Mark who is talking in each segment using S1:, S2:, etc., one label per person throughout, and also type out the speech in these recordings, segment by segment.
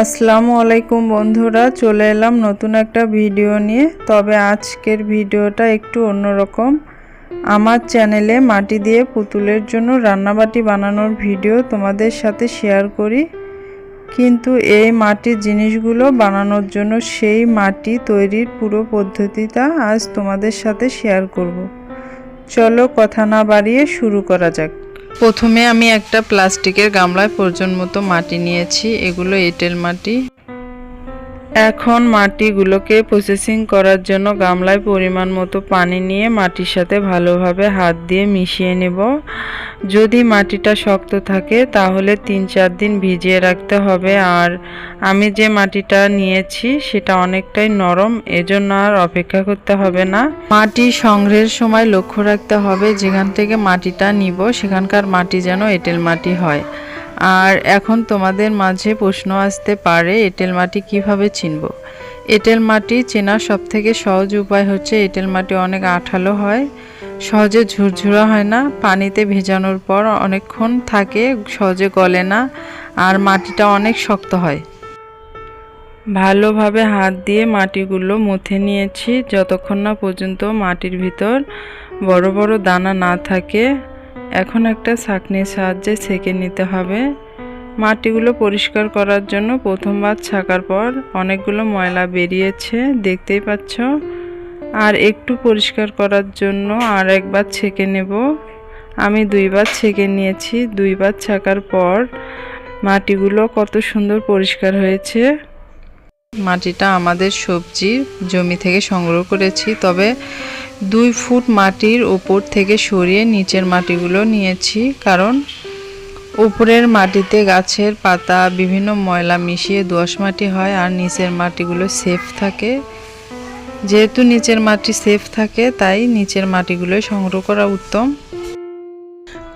S1: আসসালামু আলাইকুম বন্ধুরা, চলে এলাম নতুন একটা ভিডিও নিয়ে। তবে আজকের ভিডিওটা একটু অন্যরকম। আমার চ্যানেলে মাটি দিয়ে পুতুলের জন্য রান্নাবাটি বানানোর ভিডিও তোমাদের সাথে শেয়ার করি। কিন্তু এই মাটির জিনিসগুলো বানানোর জন্য সেই মাটি তৈরির পুরো পদ্ধতিটা আজ তোমাদের সাথে শেয়ার করব। চলো কথা না বাড়িয়ে শুরু করা যাক। প্রথমে আমি একটা প্লাস্টিকের গামলায় প্রয়োজন মতো মাটি নিয়েছি এগুলো এঁটেল মাটি। এখন মাটিগুলোকে প্রসেসিং করার জন্য গামলায় পরিমাণ মতো পানি নিয়ে মাটির সাথে ভালোভাবে হাত দিয়ে মিশিয়ে নেব। যদি মাটিটা শক্ত থাকে, তাহলে তিন চার দিন ভিজিয়ে রাখতে হবে। আর আমি যে মাটিটা নিয়েছি, সেটা অনেকটাই নরম, এজন্য আর অপেক্ষা করতে হবে না। মাটি সংগ্রহের সময় লক্ষ্য রাখতে হবে, যেখান থেকে মাটিটা নিব, সেখানকার মাটি যেন এঁটেল মাটি হয়। আর এখন তোমাদের মাঝে প্রশ্ন আসতে পারে, এঁটেল মাটি কীভাবে চিনব? এঁটেল মাটি চেনার সব থেকে সহজ উপায় হচ্ছে এঁটেল মাটি অনেক আঠালো হয়, সহজে ঝুরঝুরা হয় না, পানিতে ভেজানোর পর অনেকক্ষণ থাকে, সহজে গলে না, আর মাটিটা অনেক শক্ত হয়। ভালোভাবে হাত দিয়ে মাটিগুলো মুথে নিয়েছি, যতক্ষণ না পর্যন্ত মাটির ভিতর বড় বড় দানা না থাকে এখন একটা ছাঁকনির সাহায্যে ছেঁকে নিতে হবে। মাটিগুলো পরিষ্কার করার জন্য প্রথমবার ছাকার পর অনেকগুলো ময়লা বেরিয়েছে, দেখতেই পাচ্ছ। আর একটু পরিষ্কার করার জন্য আর একবার ছেঁকে নেব। আমি দুইবার ছেঁকে নিয়েছি। দুইবার ছাকার পর মাটিগুলো কত সুন্দর পরিষ্কার হয়েছে। মাটিটা আমাদের সবজির জমি থেকে সংগ্রহ করেছি, তবে দুই ফুট মাটির উপর থেকে সরিয়ে নিচের মাটিগুলো নিয়েছি, কারণ উপরের মাটিতে গাছের পাতা, বিভিন্ন ময়লা মিশিয়ে দোআঁশ মাটি হয় আর নিচের মাটিগুলো সেফ থাকে। যেহেতু নিচের মাটি সেফ থাকে, তাই নিচের মাটিগুলো সংগ্রহ করা উত্তম।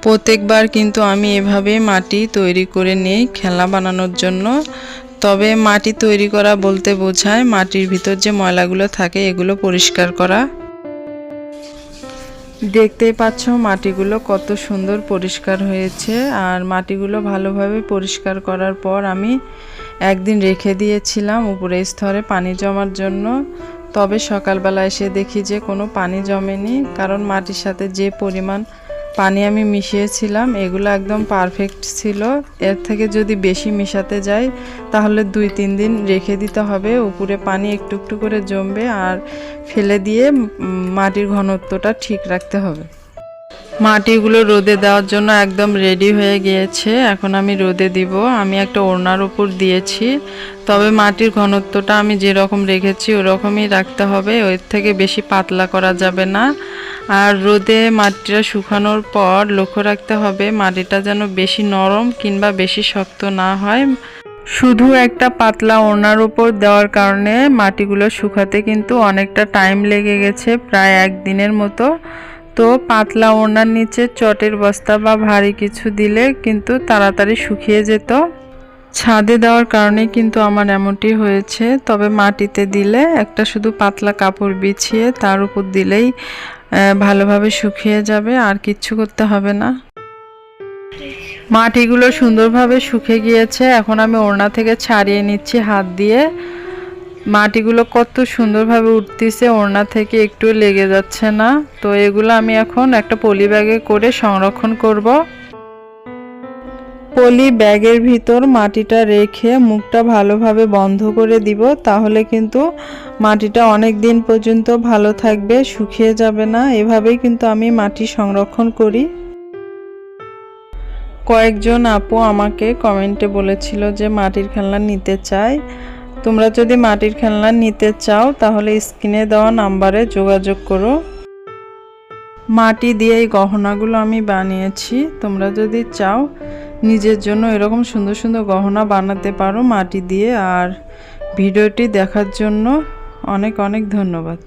S1: প্রত্যেকবার কিন্তু আমি এভাবে মাটি তৈরি করে নেই খেলা বানানোর জন্য। তবে মাটি তৈরি করা বলতে বোঝায় মাটির ভিতর যে ময়লাগুলো থাকে এগুলো পরিষ্কার করা। দেখতেই পাচ্ছ মাটিগুলো কত সুন্দর পরিষ্কার হয়েছে আর মাটিগুলো ভালোভাবে পরিষ্কার করার পর আমি একদিন রেখে দিয়েছিলাম উপরে স্তরে পানি জমার জন্য। তবে সকালবেলা এসে দেখি যে কোনো পানি জমেনি, কারণ মাটির সাথে যে পরিমাণ পানি আমি মিশিয়েছিলাম, এগুলো একদম পারফেক্ট ছিল। এর থেকে যদি বেশি মিশাতে যাই, তাহলে দুই তিন দিন রেখে দিতে হবে। উপরে পানি একটু একটু করে জমবে আর ফেলে দিয়ে মাটির ঘনত্বটা ঠিক রাখতে হবে। মাটিগুলো রোদে দেওয়ার জন্য একদম রেডি হয়ে গিয়েছে। এখন আমি রোদে দিব। আমি একটা ওড়নার উপর দিয়েছি। তবে মাটির ঘনত্বটা আমি যেরকম রেখেছি, ওরকমই রাখতে হবে। ওর থেকে বেশি পাতলা করা যাবে না। আর রোদে মাটিটা শুকানোর পর লক্ষ্য রাখতে হবে, মাটিটা যেন বেশি নরম কিংবা বেশি শক্ত না হয়। শুধু একটা পাতলা ওড়নার উপর দেওয়ার কারণে মাটিগুলো শুকাতে কিন্তু অনেকটা টাইম লেগে গেছে, প্রায় একদিনের মতো। তো পাতলা ওড়নার নিচে চটের বস্তা বা ভারী কিছু দিলে কিন্তু তাড়াতাড়ি শুকিয়ে যেত। ছাদে দেওয়ার কারণে কিন্তু আমার এমনটি হয়েছে। তবে মাটিতে দিলে একটা শুধু পাতলা কাপড় বিছিয়ে তার উপর দিলেই ভালোভাবে শুকিয়ে যাবে, আর কিচ্ছু করতে হবে না। মাটিগুলো সুন্দরভাবে শুকে গিয়েছে। এখন আমি ওড়না থেকে ছাড়িয়ে নিচ্ছি হাত দিয়ে। মাটিগুলো কত সুন্দরভাবে উঠতেছে, ওড়না থেকে একটু লেগে যাচ্ছে না। তো এগুলো আমি এখন একটা পলি ব্যাগে করে সংরক্ষণ করব। পলি ব্যাগের ভিতর মাটিটা রেখে মুখটা ভালোভাবে বন্ধ করে দিব, তাহলে কিন্তু মাটিটা অনেক দিন পর্যন্ত ভালো থাকবে, শুকিয়ে যাবে না। এভাবেই কিন্তু আমি মাটি সংরক্ষণ করি। কয়েকজন আপু আমাকে কমেন্টে বলেছিল যে মাটির খেলনা নিতে চায়। তোমরা যদি মাটির খেলনা নিতে চাও, তাহলে স্ক্রিনে দেওয়া নাম্বারে যোগাযোগ করো। মাটি দিয়ে এই গহনাগুলো আমি বানিয়েছি। তোমরা যদি চাও, নিজের জন্য এরকম সুন্দর সুন্দর গহনা বানাতে পারো মাটি দিয়ে। আর ভিডিওটি দেখার জন্য অনেক অনেক ধন্যবাদ।